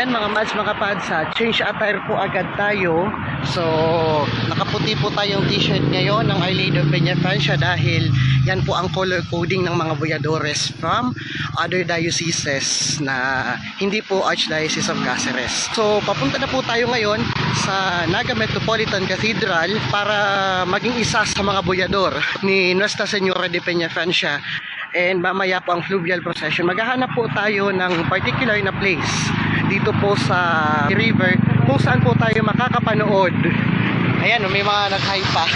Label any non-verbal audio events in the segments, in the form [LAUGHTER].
Ayan mga mads, mga pads, ha, change attire po agad tayo. So, nakaputi po tayong t-shirt ngayon ng Lady of Peña dahil yan po ang color coding ng mga boyadores from other dioceses na hindi po Archdiocese of Cáceres. So, papunta na po tayo ngayon sa Naga Metropolitan Cathedral para maging isa sa mga boyador ni Nuestra Señora de Peña and mamaya po ang fluvial procession. Maghahanap po tayo ng particular na place dito po sa river kung saan po tayo makakapanood. Ayan, may mga nag-hi pa.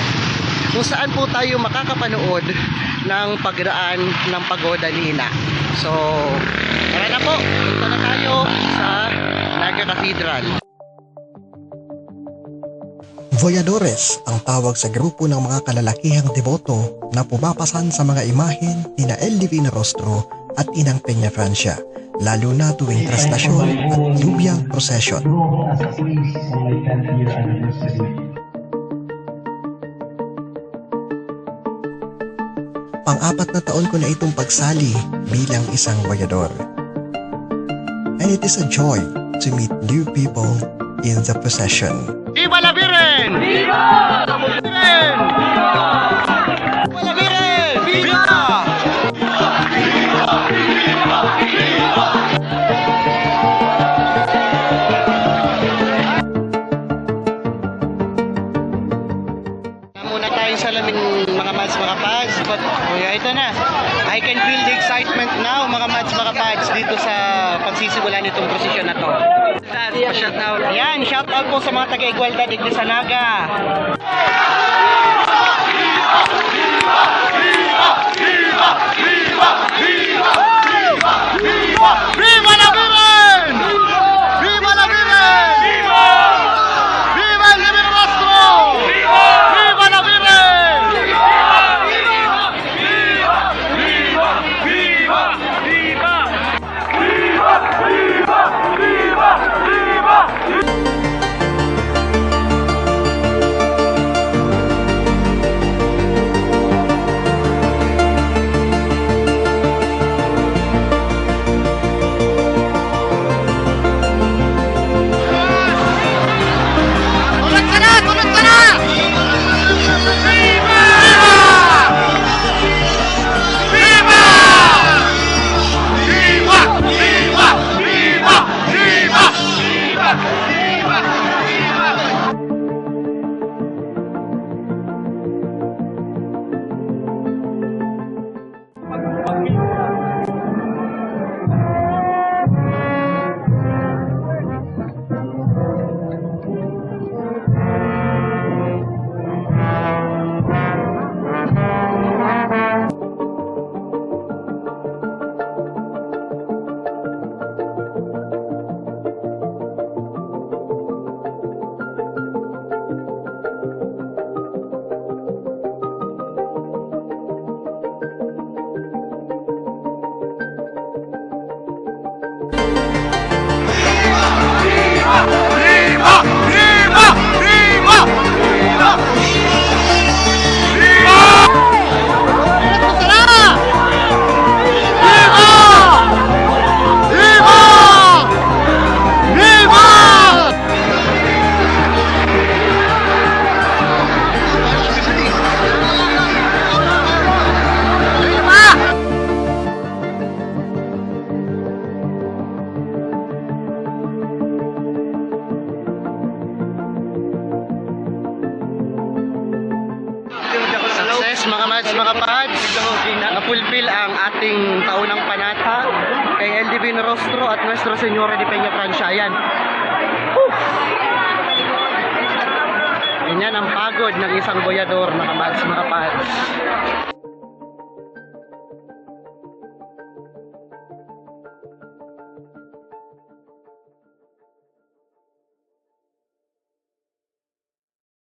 [LAUGHS] kung saan po tayo makakapanood ng pagdaan ng pagoda ni Ina. So, tara na po. Punta na tayo sa Naga Cathedral. Voyadores ang tawag sa grupo ng mga kalalakihang deboto na pumapasan sa mga imahen ni na El Divino Rostro at Inang Peña Francia, lalo na tuwing traslasyon at fluvial procession. Luego as a priest on my 10th year anniversary. Pang-apat na taon ko na itong pagsali bilang isang voyador. And it is a joy to meet new people in the procession. Viva la Virgen! Viva! La Virgen! Yeah, ito na. I can feel the excitement now, mga mads, mga pads, dito sa pagsisimula nitong prosesyon na to. Shout out. Yan, shout out po sa mga taga-Igualdad Iglesia Naga. Viva pads, mga pads, na-fulfill ang ating taunang panata kay LDB Norostro at Nuestro Senora de Peña Franciayan. Ganyan ang pagod ng isang boyador, mga pads, mga pads.